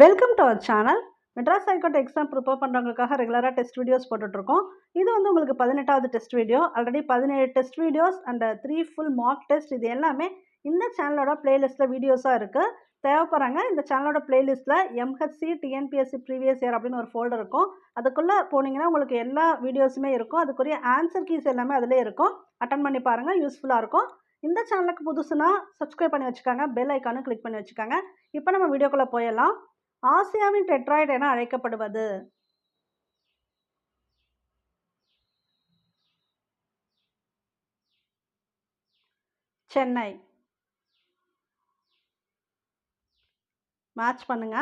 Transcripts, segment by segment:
Welcome to our channel Madras high court exam prepare பண்ணுறவங்களுக்காக ரெகுலராக test videos போட்டுட்ருக்கோம் இது வந்து உங்களுக்கு பதினெட்டாவது டெஸ்ட் வீடியோ ஆல்ரெடி பதினேழு test videos and three full mark test இது எல்லாமே இந்த சேனலோட பிளேலிஸ்ட்டில் வீடியோஸாக இருக்குது தேவைப்படுறாங்க இந்த சேனலோட பிளேலிஸ்ட்டில் எம்ஹெச்சி டிஎன்பிஎஸ்சி ப்ரீவியஸ் இயர் அப்படின்னு ஒரு ஃபோல்டர் இருக்கும். அதுக்குள்ளே போனீங்கன்னா உங்களுக்கு எல்லா வீடியோஸுமே இருக்கும். அதுக்குரிய ஆன்சர் கீஸ் எல்லாமே அதிலே இருக்கும். அட்டன் பண்ணி பாருங்கள் யூஸ்ஃபுல்லாக இருக்கும். இந்த சேனலுக்கு புதுசுனா சப்ஸ்கிரைப் பண்ணி வச்சுக்காங்க. பெல் ஐக்கானும் கிளிக் பண்ணி வச்சுக்காங்க. இப்போ நம்ம வீடியோக்குள்ளே போயிடலாம். ஆசியாவின் டெட்ராய்டு என அழைக்கப்படுவது. சென்னை. மேட்ச் பண்ணுங்க.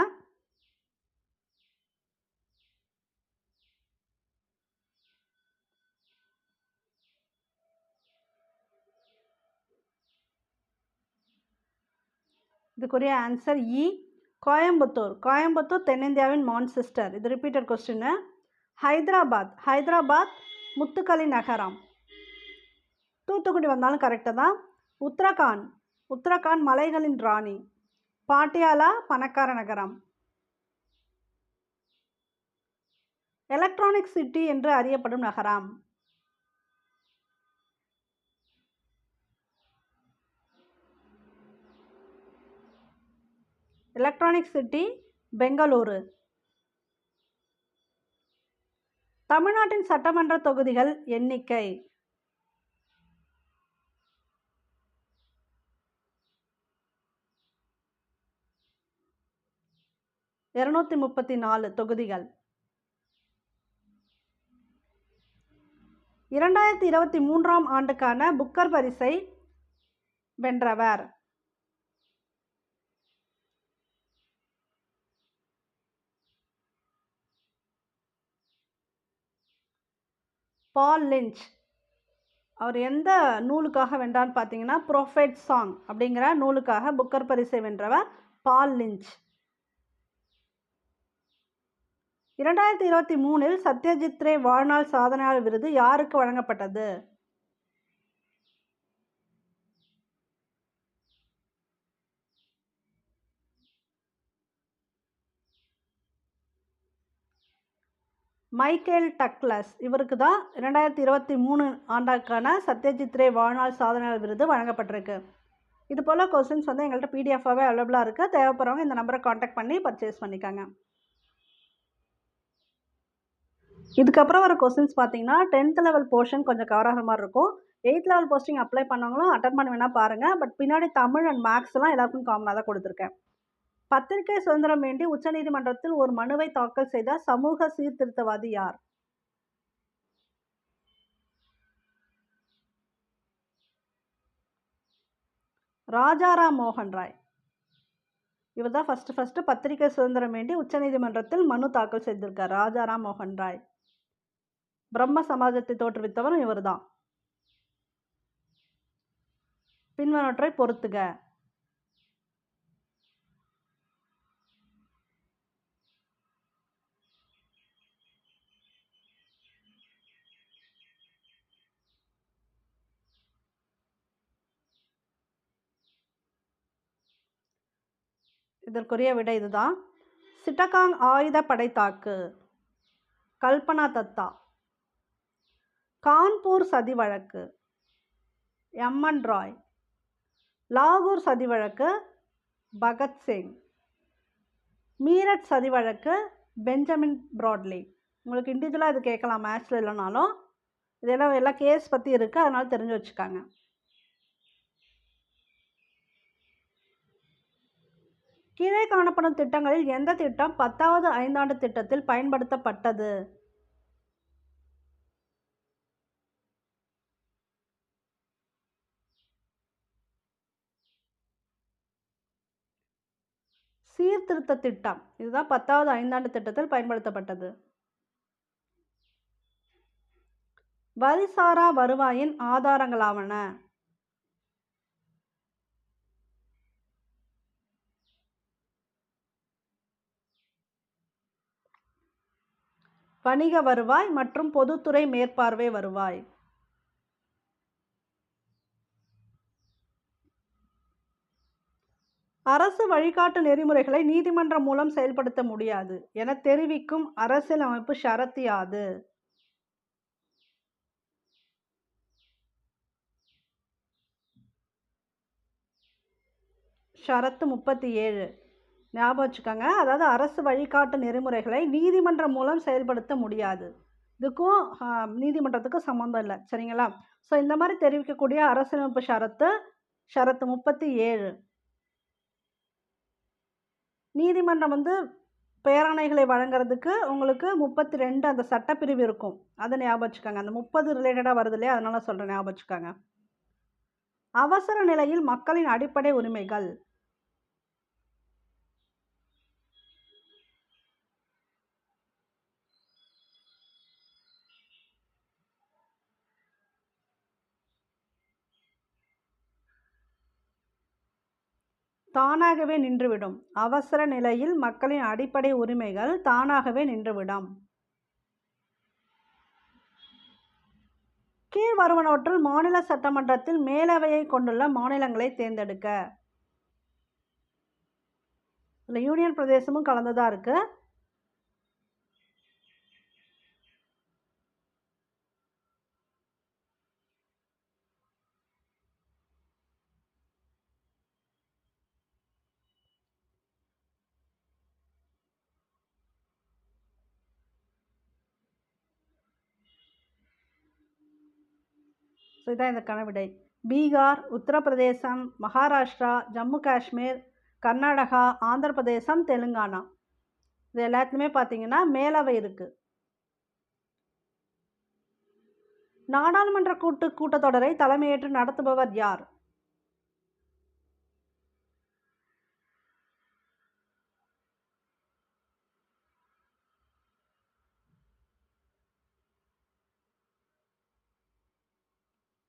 இதுக்குரிய answer E e. Coimbatore Coimbatore தென்னிந்தியாவின் மான்செஸ்டர் இது ரிப்பீட்டட் கொஸ்டின் ஹைதராபாத் ஹைதராபாத் முத்துக்களி நகரம். தூத்துக்குடி வந்தாலும் கரெக்டாக தான் உத்தரகாண்ட் உத்தரகாண்ட் மலைகளின் ராணி. பாட்டியாலா பணக்கார நகரம். எலக்ட்ரானிக் சிட்டி என்று அறியப்படும் நகரம். எலக்ட்ரானிக் சிட்டி பெங்களூரு தமிழ்நாட்டின் சட்டமன்ற தொகுதிகள் எண்ணிக்கை. இருநூத்தி முப்பத்தி நாலு தொகுதிகள். இரண்டாயிரத்தி இருபத்தி மூன்றாம் ஆண்டுக்கான புக்கர் பரிசை வென்றவர். பால் லிஞ்ச் அவர் எந்த நூலுக்காக வென்றான்னு பார்த்தீங்கன்னா ப்ரொஃபெட் சாங் அப்படிங்கிற நூலுக்காக புக்கர் பரிசை வென்றவர் பால் லிஞ்ச் இரண்டாயிரத்தி இருபத்தி மூணில் சத்யஜித் ரே வாழ்நாள் சாதனையாளர் விருது யாருக்கு வழங்கப்பட்டது? மைக்கேல் டக்லஸ் இவருக்கு தான் இரண்டாயிரத்தி இருபத்தி மூணு ஆண்டாக்கான சத்யஜித் ரே வாழ்நாள் சாதனையாளர் விருது வழங்கப்பட்டிருக்கு. இது போல் கொஸ்டின்ஸ் வந்து எங்கள்கிட்ட பிடிஎஃபாகவே அவைலபிளாக இருக்குது தேவைப்படுறவங்க இந்த நம்பரை காண்டாக்ட் பண்ணி பர்ச்சேஸ் பண்ணிக்கோங்க. இதுக்கப்புறம் வர கொஸ்டின்ஸ் பார்த்தீங்கன்னா டென்த் லெவல் போர்ஷன் கொஞ்சம் கவர் ஆகிற மாதிரி இருக்கும். எயித் லெவல் போஸ்டிங் அப்ளை பண்ணவங்களும் அட்டன் பண்ண வேணால் பாருங்கள் பட் பின்னாடி தமிழ் அண்ட் மேக்ஸ்லாம் எல்லாருக்கும் காமனாக தான் கொடுத்துருக்கேன். பத்திரிகை சுதந்திரம் வேண்டி உச்சநீதிமன்றத்தில் ஒரு மனுவை தாக்கல் செய்த சமூக சீர்திருத்தவாதி யார்? ராஜாராம் மோகன் ராய். இவர் தான் ஃபஸ்ட்டு ஃபஸ்ட்டு பத்திரிகை சுதந்திரம் வேண்டி உச்சநீதிமன்றத்தில் மனு தாக்கல் செய்திருக்கார். ராஜாராம் மோகன் ராய். பிரம்ம சமாஜத்தை தோற்றுவித்தவரும் இவர் தான் பின்வனொற்றை பொறுத்துக. இதற்குரிய விடை இதுதான். சிட்டகாங் ஆயுத படைத்தாக்கு. கல்பனா தத்தா. கான்பூர் சதி வழக்கு எம்என் ராய். லாகூர் சதி வழக்கு பகத்சிங் மீரட் சதி வழக்கு பெஞ்சமின் ப்ராட்லி. உங்களுக்கு இண்டிவிஜுவலாக இது கேட்கலாம் மேட்ச்சில் இல்லைனாலும். இதெல்லாம் எல்லாம் கேஸ் பற்றி இருக்குது அதனால் தெரிஞ்சு வச்சுக்காங்க. கீழே காணப்படும் திட்டங்களில் எந்த திட்டம் பத்தாவது ஐந்தாண்டு திட்டத்தில் பயன்படுத்தப்பட்டது? சீர்திருத்த திட்டம். இதுதான் பத்தாவது ஐந்தாண்டு திட்டத்தில் பயன்படுத்தப்பட்டது. வரிசாரா வருவாயின் ஆதாரங்களாவன? வணிக வருவாய் மற்றும் பொதுத்துறை மேற்பார்வை வருவாய். அரசு வழிகாட்டு நெறிமுறைகளை நீதிமன்றம் மூலம் செயல்படுத்த முடியாது என தெரிவிக்கும் அரசியலமைப்பு ஷரத்து யாது ஷரத்து முப்பத்தி ஏழு. ஞாபகம் வச்சுக்கோங்க. அதாவது அரசு வழிகாட்டு நெறிமுறைகளை நீதிமன்றம் மூலம் செயல்படுத்த முடியாது. இதுக்கும் நீதிமன்றத்துக்கும் சம்மந்தம் இல்லை. சரிங்களா? ஸோ இந்த மாதிரி தெரிவிக்கக்கூடிய அரசியலமைப்பு ஷரத்து ஷரத்து முப்பத்தி ஏழு. நீதிமன்றம் வந்து பேராணைகளை வழங்குறதுக்கு உங்களுக்கு முப்பத்தி ரெண்டு அந்த சட்டப்பிரிவு இருக்கும். அதை ஞாபகம் வச்சுக்கோங்க. அந்த முப்பது ரிலேட்டடாக வருது இல்லையா? அதனால் சொல்கிறேன் ஞாபகம் வச்சுக்கோங்க. அவசர நிலையில் மக்களின் அடிப்படை உரிமைகள். தானாகவே நின்றுவிடும். அவசர நிலையில் மக்களின் அடிப்படை உரிமைகள் தானாகவே நின்றுவிடும். கீழ்வருவனவற்றுள் மாநில சட்டமன்றத்தில் மேலவையை கொண்டுள்ள மாநிலங்களை தேர்ந்தெடுக்க. இதில் யூனியன் பிரதேசமும் கலந்துதான் இருக்கு? ஸோ இதான் இதற்கான விடை பீகார் உத்தரப்பிரதேசம் மகாராஷ்டிரா ஜம்மு காஷ்மீர் கர்நாடகா ஆந்திர பிரதேசம் தெலுங்கானா. இது எல்லாத்துலேயுமே பார்த்தீங்கன்னா மேலவை இருக்குது நாடாளுமன்ற கூட்டு கூட்டத்தொடரை தலைமையேற்று நடத்துபவர் யார்?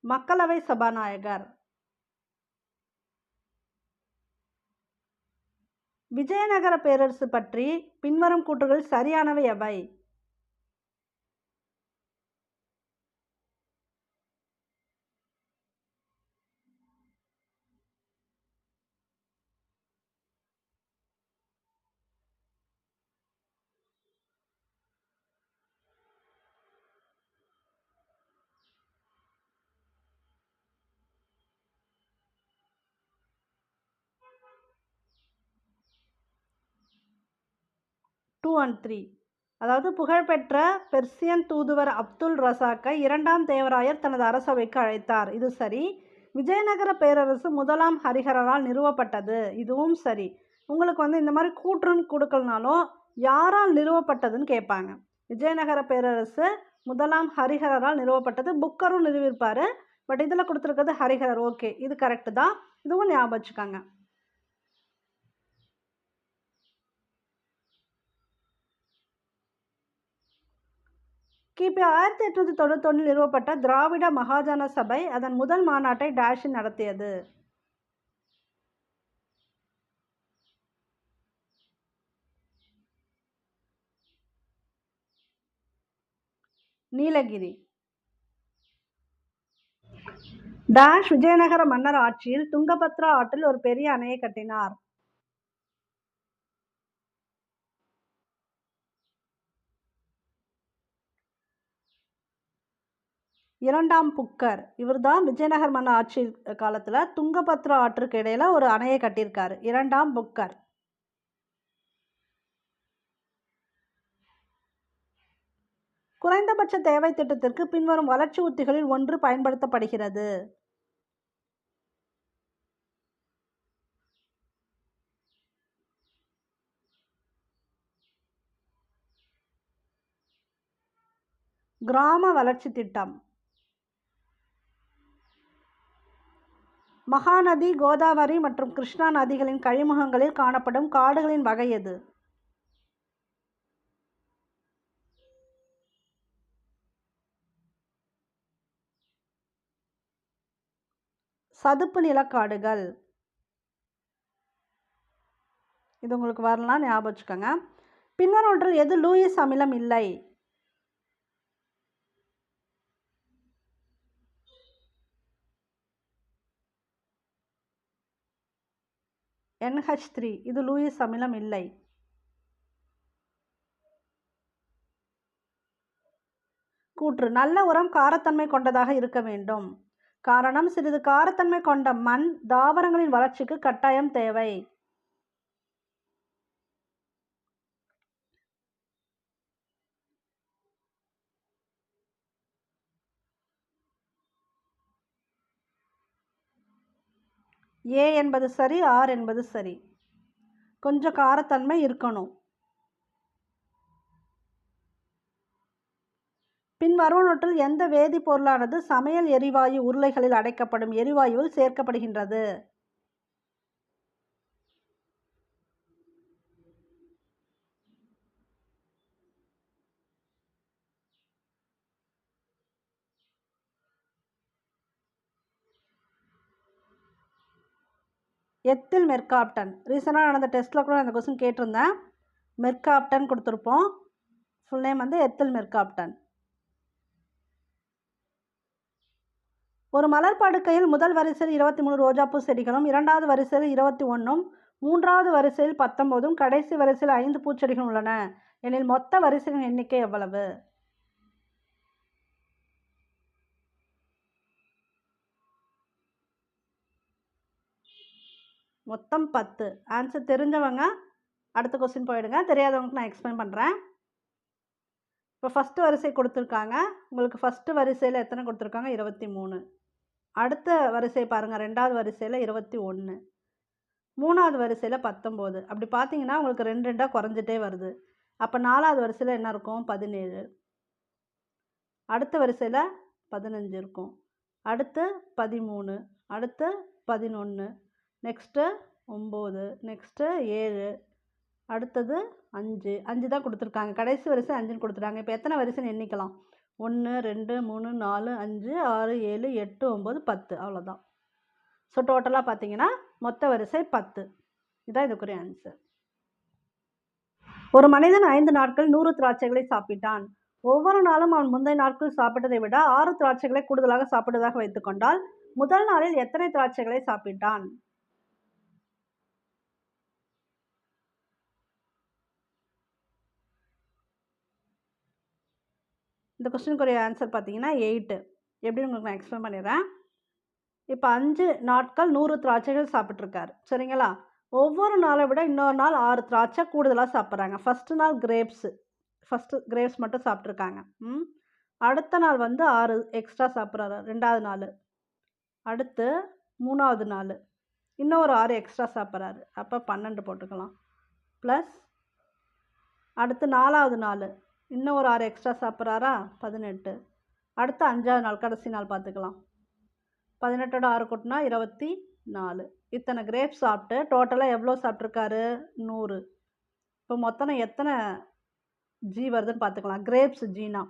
மக்களவை சபாநாயகர். விஜயநகர பேரரசு பற்றி பின்வரும் கூற்றுகள் சரியானவை எவை? அண்ட் த்ரீ அதாவது புகழ்பெற்ற பெர்சியன் தூதுவர் அப்துல் ரசாக்கை இரண்டாம் தேவராயர் தனது அரசவைக்கு அழைத்தார். இது சரி. விஜயநகர பேரரசு முதலாம் ஹரிஹரரால் நிறுவப்பட்டது. இதுவும் சரி. உங்களுக்கு வந்து இந்த மாதிரி கூற்றுன்னு கொடுக்கலனாலும் யாரால் நிறுவப்பட்டதுன்னு கேட்பாங்க. விஜயநகர பேரரசு முதலாம் ஹரிஹரரால் நிறுவப்பட்டது. புக்கரும் நிறுவியிருப்பார் பட் இதில் கொடுத்துருக்கிறது ஹரிஹரர். ஓகே. இது கரெக்டு தான். இதுவும் ஞாபகம் வச்சுக்கோங்க. கிபி ஆயிரத்தி எட்நூற்றி தொண்ணூத்தொன்னில் நிறுவப்பட்ட திராவிட மகாஜன சபை அதன் முதல் மாநாட்டை டேஷில் நடத்தியது. நீலகிரி. டேஷ் விஜயநகர மன்னர் ஆட்சியில் துங்கபத்ரா ஆற்றில் ஒரு பெரிய அணையை கட்டினார். இரண்டாம் புக்கர். இவர்தான் விஜயநகர் மன்ன ஆட்சி காலத்தில் துங்கபத்ரா ஆற்றுக்கு இடையில் ஒரு அணையை கட்டியிருக்காரு. இரண்டாம் புக்கர். குறைந்தபட்ச தேவை திட்டத்திற்கு பின்வரும் வளர்ச்சி உத்திகளில் ஒன்று பயன்படுத்தப்படுகிறது. கிராம வளர்ச்சி திட்டம். மகாநதி கோதாவரி மற்றும் கிருஷ்ணா நதிகளின் கழிமுகங்களில் காணப்படும் காடுகளின் வகை எது? சதுப்பு நிலக்காடுகள். இது உங்களுக்கு வரலாம் ஞாபகம் வச்சுக்கோங்க. பின்வரொன்றில் எது லூயிஸ் அமிலம் இல்லை? என்ஹெச் த்ரீ இது லூயிஸ் அமிலம் இல்லை. கூற்று நல்ல உரம் காரத்தன்மை கொண்டதாக இருக்க வேண்டும். காரணம் சிறிது காரத்தன்மை கொண்ட மண் தாவரங்களின் வளர்ச்சிக்கு கட்டாயம் தேவை. ஏ என்பது சரி ஆர் என்பது சரி. கொஞ்சம் காரத்தன்மை இருக்கணும். பின் வருவனொற்றில் எந்த வேதிப்பொருளானது சமையல் எரிவாயு உருளைகளில் அடைக்கப்படும் எரிவாயுவில் சேர்க்கப்படுகின்றது? Ethyl mercaptan. ரீசெண்டாக நடந்த டெஸ்ட்டில் கூட அந்த கொஸ்டின் கேட்டிருந்தேன். மெர்காப்டன் கொடுத்துருப்போம். ஃபுல் நேம் வந்து எத்தில் மெர்காப்டன். ஒரு மலர் படுக்கையில் முதல் வரிசையில் இருபத்தி மூணு ரோஜாப்பூ செடிகளும் இரண்டாவது வரிசையில் இருபத்தி ஒன்றும் மூன்றாவது வரிசையில் பத்தொம்போதும் கடைசி வரிசையில் ஐந்து பூச்செடிகளும் உள்ளன. எனில் மொத்த வரிசைகளின் எண்ணிக்கை எவ்வளவு? மொத்தம் பத்து. ஆன்சர் தெரிஞ்சவங்க அடுத்த கொஸ்டின் போயிடுங்க. தெரியாதவங்களுக்கு நான் எக்ஸ்பிளைன் பண்ணுறேன் இப்போ ஃபஸ்ட்டு வரிசை கொடுத்துருக்காங்க. உங்களுக்கு ஃபஸ்ட்டு வரிசையில் எத்தனை கொடுத்துருக்காங்க? இருபத்தி மூணு. அடுத்த வரிசை பாருங்கள் ரெண்டாவது வரிசையில் இருபத்தி ஒன்று மூணாவது வரிசையில் பத்தொம்போது. அப்படி பார்த்தீங்கன்னா உங்களுக்கு ரெண்டு ரெண்டாக குறைஞ்சிட்டே வருது. அப்போ நாலாவது வரிசையில் என்ன இருக்கும்? பதினேழு. அடுத்த வரிசையில் பதினஞ்சு இருக்கும். அடுத்து பதிமூணு. அடுத்து பதினொன்று நெக்ஸ்ட்டு ஒம்பது. நெக்ஸ்ட்டு ஏழு. அடுத்தது அஞ்சு. அஞ்சு தான் கொடுத்துருக்காங்க. கடைசி வரிசை அஞ்சுன்னு கொடுத்துட்டாங்க. இப்போ எத்தனை வரிசைன்னு எண்ணிக்கலாம்? ஒன்று ரெண்டு மூணு நாலு அஞ்சு ஆறு ஏழு எட்டு ஒம்பது பத்து. அவ்வளோதான் ஸோ டோட்டலாக பார்த்தீங்கன்னா மொத்த வரிசை பத்து. இதுதான் இதுக்குரிய ஆன்சர் ஒரு மனிதன் ஐந்து நாட்கள் நூறு திராட்சைகளை சாப்பிட்டான். ஒவ்வொரு நாளும் அவன் முந்தைய நாட்கள் சாப்பிட்டதை விட ஆறு திராட்சைகளை கூடுதலாக சாப்பிட்டதாக வைத்துக்கொண்டால் முதல் நாளில் எத்தனை திராட்சைகளை சாப்பிட்டான்? இந்த கொஸ்டினுக்குரிய ஆன்சர் பார்த்தீங்கன்னா எயிட்டு எப்படின்னு உங்களுக்கு நான் எக்ஸ்பிளைன் பண்ணிடுறேன். இப்போ அஞ்சு நாட்கள் நூறு திராட்சைகள் சாப்பிட்ருக்காரு சரிங்களா? ஒவ்வொரு நாளை விட இன்னொரு நாள் ஆறு திராட்சை கூடுதலாக சாப்பிட்றாங்க. ஃபஸ்ட்டு நாள் கிரேப்ஸு ஃபஸ்ட்டு கிரேப்ஸ் மட்டும் சாப்பிட்ருக்காங்க ம்? அடுத்த நாள் வந்து ஆறு எக்ஸ்ட்ரா சாப்பிட்றாரு. ரெண்டாவது நாள். அடுத்து மூணாவது நாள். இன்னொரு ஆறு எக்ஸ்ட்ரா சாப்பிட்றாரு. அப்போ பன்னெண்டு போட்டுக்கலாம். ப்ளஸ் அடுத்து நாலாவது நாள். இன்னும் ஒரு ஆறு எக்ஸ்ட்ரா சாப்பிட்றாரா? பதினெட்டு. அடுத்த அஞ்சாவது நாள் கடைசி நாள் பார்த்துக்கலாம். பதினெட்டோட ஆறு கூட்டினா இருபத்தி நாலு. இத்தனை கிரேப்ஸ் சாப்பிட்டு டோட்டலாக எவ்வளோ சாப்பிட்ருக்காரு? நூறு. இப்போ மொத்தம் எத்தனை ஜி வருதுன்னு பார்த்துக்கலாம். கிரேப்ஸ் ஜீனா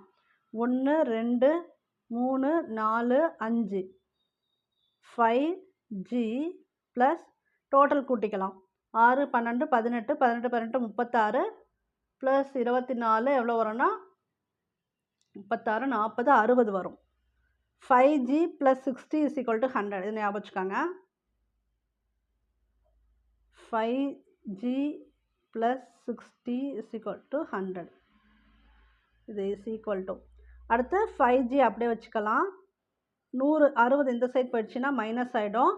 ஒன்று ரெண்டு மூணு நாலு அஞ்சு. ஃபைவ் ஜி ப்ளஸ் டோட்டல் கூட்டிக்கலாம். ஆறு பன்னெண்டு பதினெட்டு பதினெட்டு பதினெட்டு முப்பத்தாறு ப்ளஸ் இருபத்தி நாலு எவ்வளோ வரும்னா? முப்பத்தாறு நாற்பது அறுபது வரும். Five G plus sixty is equal to hundred இது ஞாபகம் வச்சுக்கோங்க. Five G plus sixty is equal to hundred இது இஸ் ஈக்குவல் டு அடுத்து ஃபைவ் ஜி அப்படியே வச்சுக்கலாம். நூறு அறுபது இந்த சைட் போயிடுச்சுன்னா மைனஸ் ஆகிடும்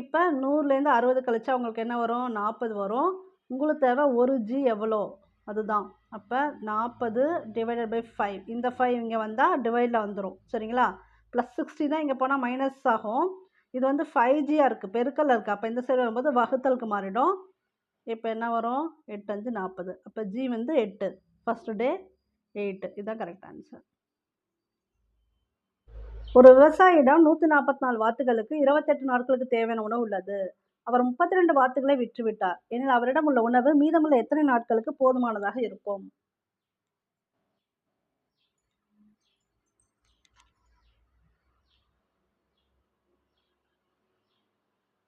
இப்போ நூறுலேருந்து அறுபது கழிச்சா உங்களுக்கு என்ன வரும்? நாற்பது வரும். உங்களுக்கு தேவை ஒரு ஜி எவ்வளோ? அதுதான். அப்போ நாற்பது டிவைடட் பை ஃபைவ் இந்த ஃபைவ் இங்கே வந்தால் டிவைடில் வந்துடும் சரிங்களா? ப்ளஸ் சிக்ஸ்டி தான் இங்கே போனால் மைனஸ் ஆகும். இது வந்து ஃபைவ் ஜியாக இருக்குது பெருக்கல் இருக்குது அப்போ இந்த சைடு வரும்போது வகுத்தலுக்கு மாறிடும். இப்போ என்ன வரும்? எட்டு அஞ்சு நாற்பது அப்போ ஜி வந்து எட்டு. ஃபஸ்ட்டு டே எயிட்டு இதுதான் கரெக்ட் ஆன்சர் ஒரு விவசாயிடம் நூற்றி நாற்பத்தி நாலு வாத்துகளுக்கு இருபத்தெட்டு நாட்களுக்கு தேவையான உணவு உள்ளது. அவர் முப்பத்தி ரெண்டு வாத்துகளை விற்றுவிட்டார். எனில் அவரிடம் உள்ள உணவு மீதமுள்ள எத்தனை நாட்களுக்கு போதுமானதாக இருக்கும்?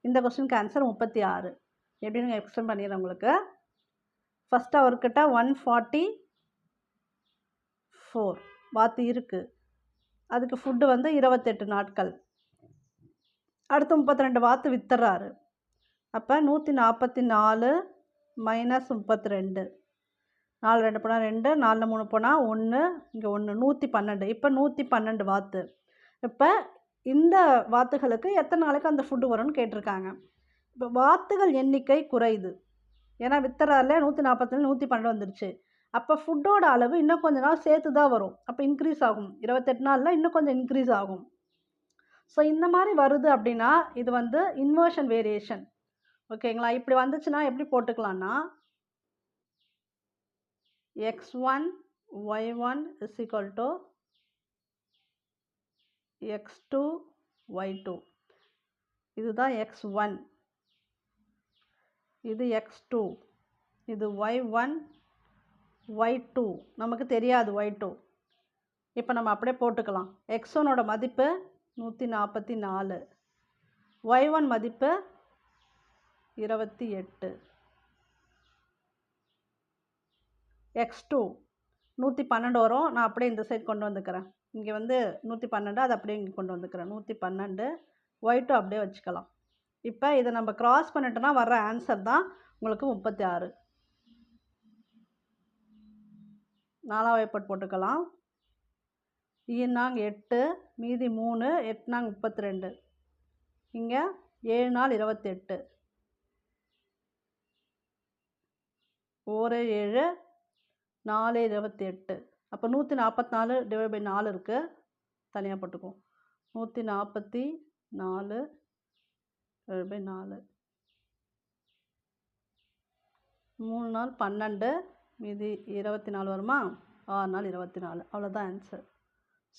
இந்த கொஸ்டினுக்கு ஆன்சர் முப்பத்தி ஆறு எப்படின்னு எக்ஸ்பிளைன் பண்ணிடுறேன் உங்களுக்கு. ஃபஸ்ட் அவர்கிட்ட ஒன் ஃபார்ட்டி ஃபோர் வாத்து இருக்குது அதுக்கு ஃபுட்டு வந்து இருபத்தெட்டு நாட்கள். அடுத்து முப்பத்தி ரெண்டு வாத்து வித்துறாரு. அப்போ நூற்றி நாற்பத்தி நாலு மைனஸ் முப்பத்தி ரெண்டு நாலு ரெண்டு போனால் ரெண்டு நாலு மூணு போனால் ஒன்று இங்கே ஒன்று நூற்றி பன்னெண்டு. இப்போ நூற்றி பன்னெண்டு வாத்து. இப்போ இந்த வாத்துகளுக்கு எத்தனை நாளைக்கு அந்த ஃபுட்டு வரும்னு கேட்டிருக்காங்க. இப்போ வாத்துகள் எண்ணிக்கை குறையுது. ஏன்னா வித்தரால நூற்றி நாற்பத்தி நூற்றி பன்னெண்டு வந்துருச்சு. அப்போ ஃபுட்டோட அளவு இன்னும் கொஞ்ச நாள் சேர்த்து தான் வரும். அப்போ இன்க்ரீஸ் ஆகும். இருபத்தெட்டு நாளில் இன்னும் கொஞ்சம் இன்க்ரீஸ் ஆகும். ஸோ இந்த மாதிரி வருது அப்படின்னா இது வந்து இன்வர்ஷன் வேரியேஷன் ஓகேங்களா? இப்படி வந்துச்சுன்னா எப்படி போட்டுக்கலான்னா X one Y one is equal to X two Y two இதுதான் எக்ஸ் ஒன் இது எக்ஸ் டூ இது ஒய் ஒன் ஒய் டூ நமக்கு தெரியாது ஒய் டூ இப்போ நம்ம அப்படியே போட்டுக்கலாம். எக்ஸ் ஒனோட மதிப்பு நூற்றி நாற்பத்தி நாலு. ஒய் ஒன் மதிப்பு இருபத்தி எட்டு. எக்ஸ் டூ நூற்றி பன்னெண்டு வரும். நான் அப்படியே இந்த சைடு கொண்டு வந்துக்கிறேன். இங்கே வந்து நூற்றி பன்னெண்டு அதை அப்படியே இங்கே கொண்டு வந்துக்கிறேன். நூற்றி பன்னெண்டு. ஒய் டூ அப்படியே வச்சுக்கலாம். இப்போ இதை நம்ம க்ராஸ் பண்ணிட்டோன்னா வர்ற ஆன்சர் தான் உங்களுக்கு முப்பத்தி ஆறு. நாலாம் வயப்பட் போட்டுக்கலாம். E ஈனாங் எட்டு மீதி மூணு எட்டுனாங் முப்பத்தி ரெண்டு. இங்கே ஏழு நாள் இருபத்தெட்டு ஒரு ஏழு நாலு இருபத்தி எட்டு அப்போ நூற்றி நாற்பத்தி நாலு டிவைட் பை நாலு இருக்குது தனியாக போட்டுக்குவோம். நூற்றி நாற்பத்தி நாலு டிவைட் பை நாலு. மூணு நாள் பன்னெண்டு மீதி இருபத்தி நாலு வருமா? ஆறு நாள் இருபத்தி நாலு அவ்வளோதான் ஆன்சர்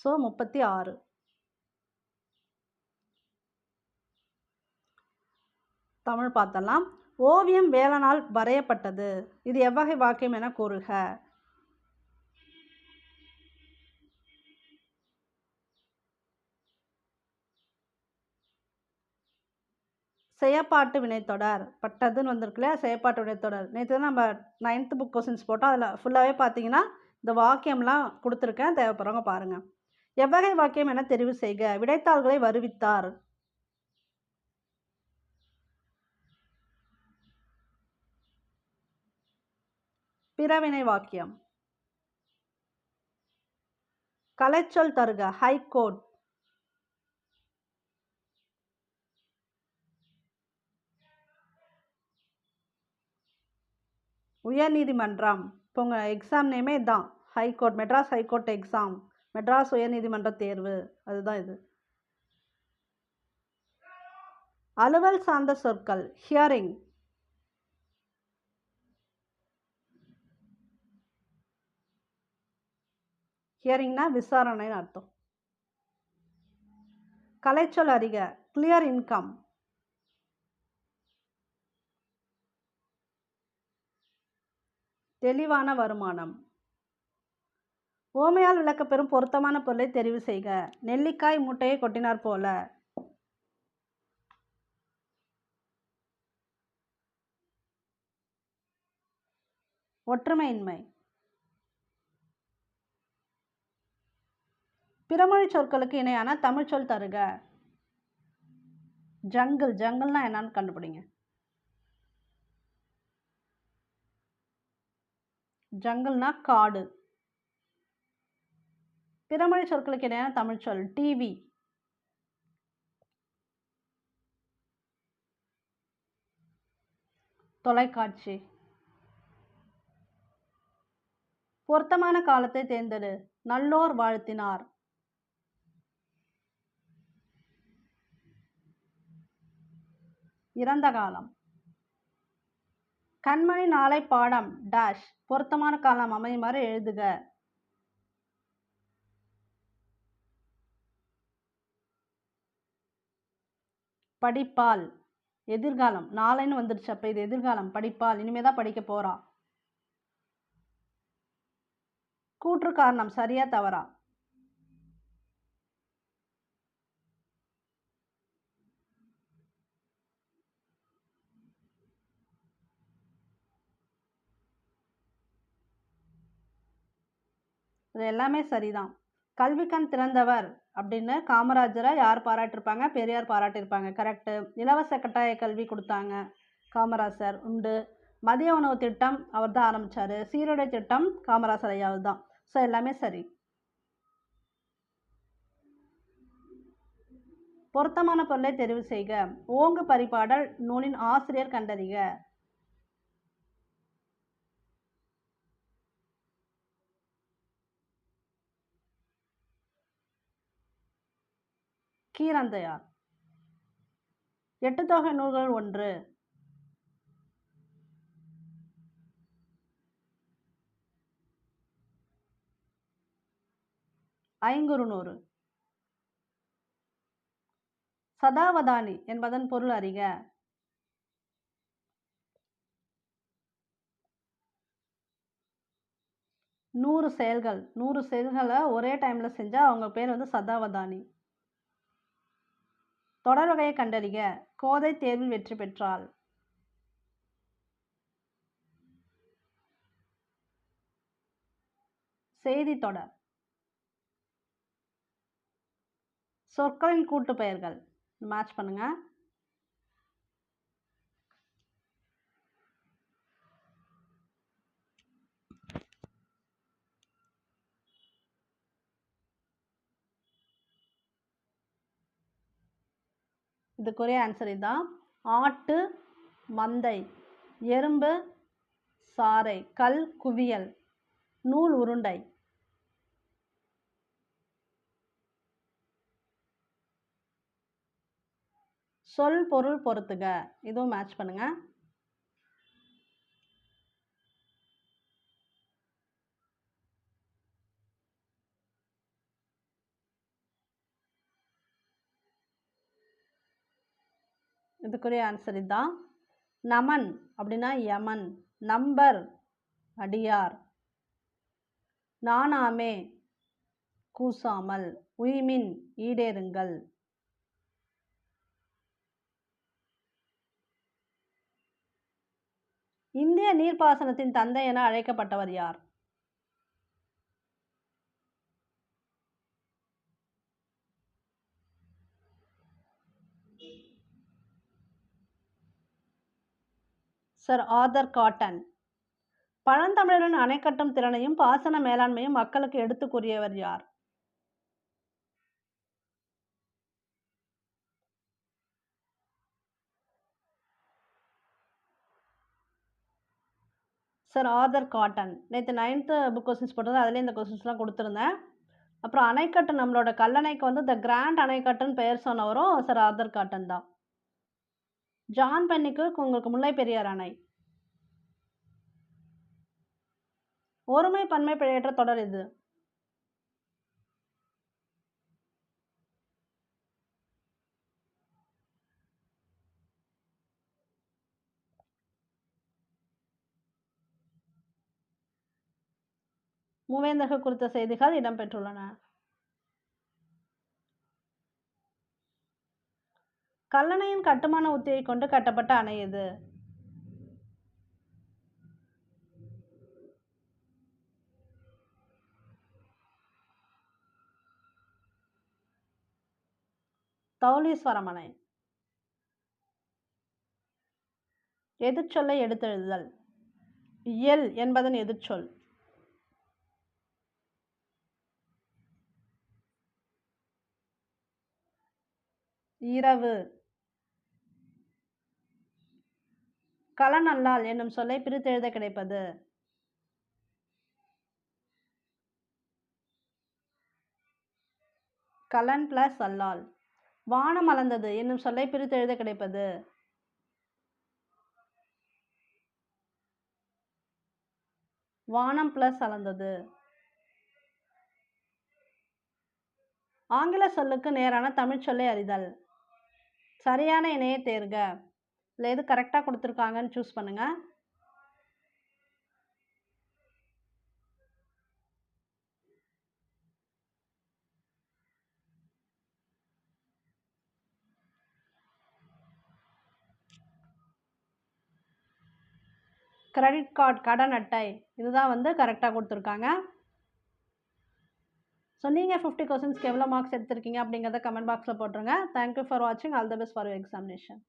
ஸோ முப்பத்தி ஆறு தமிழ் பார்த்தலாம் ஓவியம் வேலனால் வரையப்பட்டது. இது எவ்வகை வாக்கியம் என கூறுக. செயப்பாட்டு வினைத்தொடர். பட்டதுன்னு வந்திருக்குல்ல செயப்பாட்டு வினைத்தொடர். நேற்று தான் நம்ம நைன்த்து புக் கொஸ்டின்ஸ் போட்டோம். அதில் ஃபுல்லாகவே பார்த்தீங்கன்னா இந்த வாக்கியம்லாம் கொடுத்துருக்கேன். தேவைப்படுறவங்க பாருங்கள் எவ்வகை வாக்கியம் என தெரிவு செய்க. விடைத்தாள்களை வருவித்தார். பிறவினை வாக்கியம் கலைச்சொல் தருக ஹைகோர்ட் உயர்நீதிமன்றம். இப்போ உங்கள் எக்ஸாம் நேமே இதுதான் high court Madras high court exam Madras உயர்நீதிமன்ற தேர்வு. அதுதான் இது. அலுவல் சார்ந்த சொற்கள். ஹியரிங் ஹியரிங்னா விசாரணைன்னு அர்த்தம். கலைச்சொல் அறிக கிளியர் இன்கம் தெளிவான வருமானம். ஓமையால் விளக்கப்பெறும் பொருத்தமான பொருளை தெரிவு செய்க. நெல்லிக்காய் மூட்டையை கொட்டினார் போல. ஒற்றுமையின்மை. பிறமொழி சொற்களுக்கு இணையான தமிழ் சொல் தருக. ஜங்கிள் ஜங்கிள்னா என்னன்னு கண்டுபிடிங்க. ஜங்கிள்னா காடு. பிறமொழி சொற்களுக்கு இணையான தமிழ் சொல் டிவி தொலைக்காட்சி. பொருத்தமான காலத்தை தேர்ந்தெடு. நல்லோர் வாழ்த்தினார். இறந்த காலம். கண்மணி நாளை பாடம் டேஷ் பொருத்தமான காலம் அமையுமாறு எழுதுக. படிப்பால் எதிர்காலம் நாளைன்னு வந்துடுச்சு. அப்போ இது எதிர்காலம் படிப்பால் இனிமே தான் படிக்க போகிறா கூற்று காரணம் சரியா தவறா? இது எல்லாமே சரிதான். கல்விக்கண் திறந்தவர் அப்படின்னு காமராஜரை யார் பாராட்டியிருப்பாங்க பெரியார் பாராட்டியிருப்பாங்க கரெக்டு இலவச கட்டாய கல்வி கொடுத்தாங்க காமராசர். உண்டு. மதிய உணவு திட்டம் அவர் தான் ஆரம்பித்தார் சீருடை திட்டம் காமராசர் ஐயாவது தான் ஸோ எல்லாமே சரி. பொருத்தமான பொருளை தெரிவு செய்க. ஓங்கு பரிபாடல் நூலின் ஆசிரியர் கண்டறிக. கீரந்தையார். எட்டு தொகை நூல்கள் ஒன்று. ஐங்குறுநூறு சதாவதானி என்பதன் பொருள் அறிக. நூறு செயல்கள். நூறு செயல்களை ஒரே டைமில் செஞ்சால் அவங்க பேர் வந்து சதாவதானி. தொடர் வகையை கண்டறிக கோதை தேர்வில் வெற்றி பெற்றாள். செய்தி தொடர். சொற்களின் கூட்டு பெயர்கள் மேட்ச் பண்ணுங்கள் இதுக்குரிய ஆன்சர் இதுதான் ஆட்டு மந்தை எறும்பு சாறை கல் குவியல் நூல் உருண்டை. சொல் பொருள் பொறுத்துக இதுவும் மேட்ச் பண்ணுங்கள் இதுக்குரிய ஆன்சர் இதுதான் நமன் அப்படின்னா யமன் நம்பர் அடியார். நானாமே கூசாமல் உய்மின் ஈடேறுங்கள். இந்திய நீர்ப்பாசனத்தின் தந்தை என அழைக்கப்பட்டவர் யார்? சர் ஆதர் காட்டன் பழந்தமிழரின் அணை கட்டும் திறனையும் பாசன மேலாண்மையும் மக்களுக்கு எடுத்து கூறியவர் யார்? சார் ஆதர் காட்டன் நேற்று நைன்த்து புக் கொஸ்டின்ஸ் போட்டது அதிலே இந்த கொஸ்டின்ஸ்லாம் கொடுத்துருந்தேன். அப்புறம் அணைக்கட்டு நம்மளோட கல்லணைக்கு வந்து த கிராண்ட் அணைக்கட்டுன்னு பெயர் சொன்னவரும் சார் ஆதர் காட்டன் தான். ஜான் பென்னிக்கு உங்களுக்கு முல்லை பெரியார் அணை. ஒருமை பன்மை பிழையற்ற தொடர் இது மூவேந்தர்கள் குறித்த செய்திகள் இடம்பெற்றுள்ளன கல்லணையின் கட்டுமான உத்தியை கொண்டு கட்டப்பட்ட அணை எது? தௌலீஸ்வரம் அணை. எதிர்ச்சொல்லை எடுத்தெழுதல். இயல் என்பதன் எதிர்ச்சொல். இரவு. களநல்லால் என்னும் சொல்லை பிரித்தெழுத கிடைப்பது. கலன் பிளஸ் அல்லால். வானம் அளந்தது என்னும் சொல்லை பிரித்தெழுத கிடைப்பது. வானம் பிளஸ் அளந்தது. ஆங்கில சொல்லுக்கு நேரான தமிழ் சொல்லை அறிதல். சரியான இணையை தேர்க. இல்லை எது கரெக்டாக கொடுத்துருக்காங்கன்னு சூஸ் பண்ணுங்கள் கிரெடிட் கார்டு கடன் அட்டை இதுதான் வந்து கரெக்டாக கொடுத்துருக்காங்க. ஸோ நீங்கள் ஃபிஃப்டி கொஸ்டின்ஸ்க்கு எவ்வளோ மார்க்ஸ் எடுத்திருக்கீங்க அப்படிங்கிறத கமெண்ட் பாக்ஸில் போட்டுருங்க. தேங்க்யூ ஃபார் வாட்சிங் all the best for examination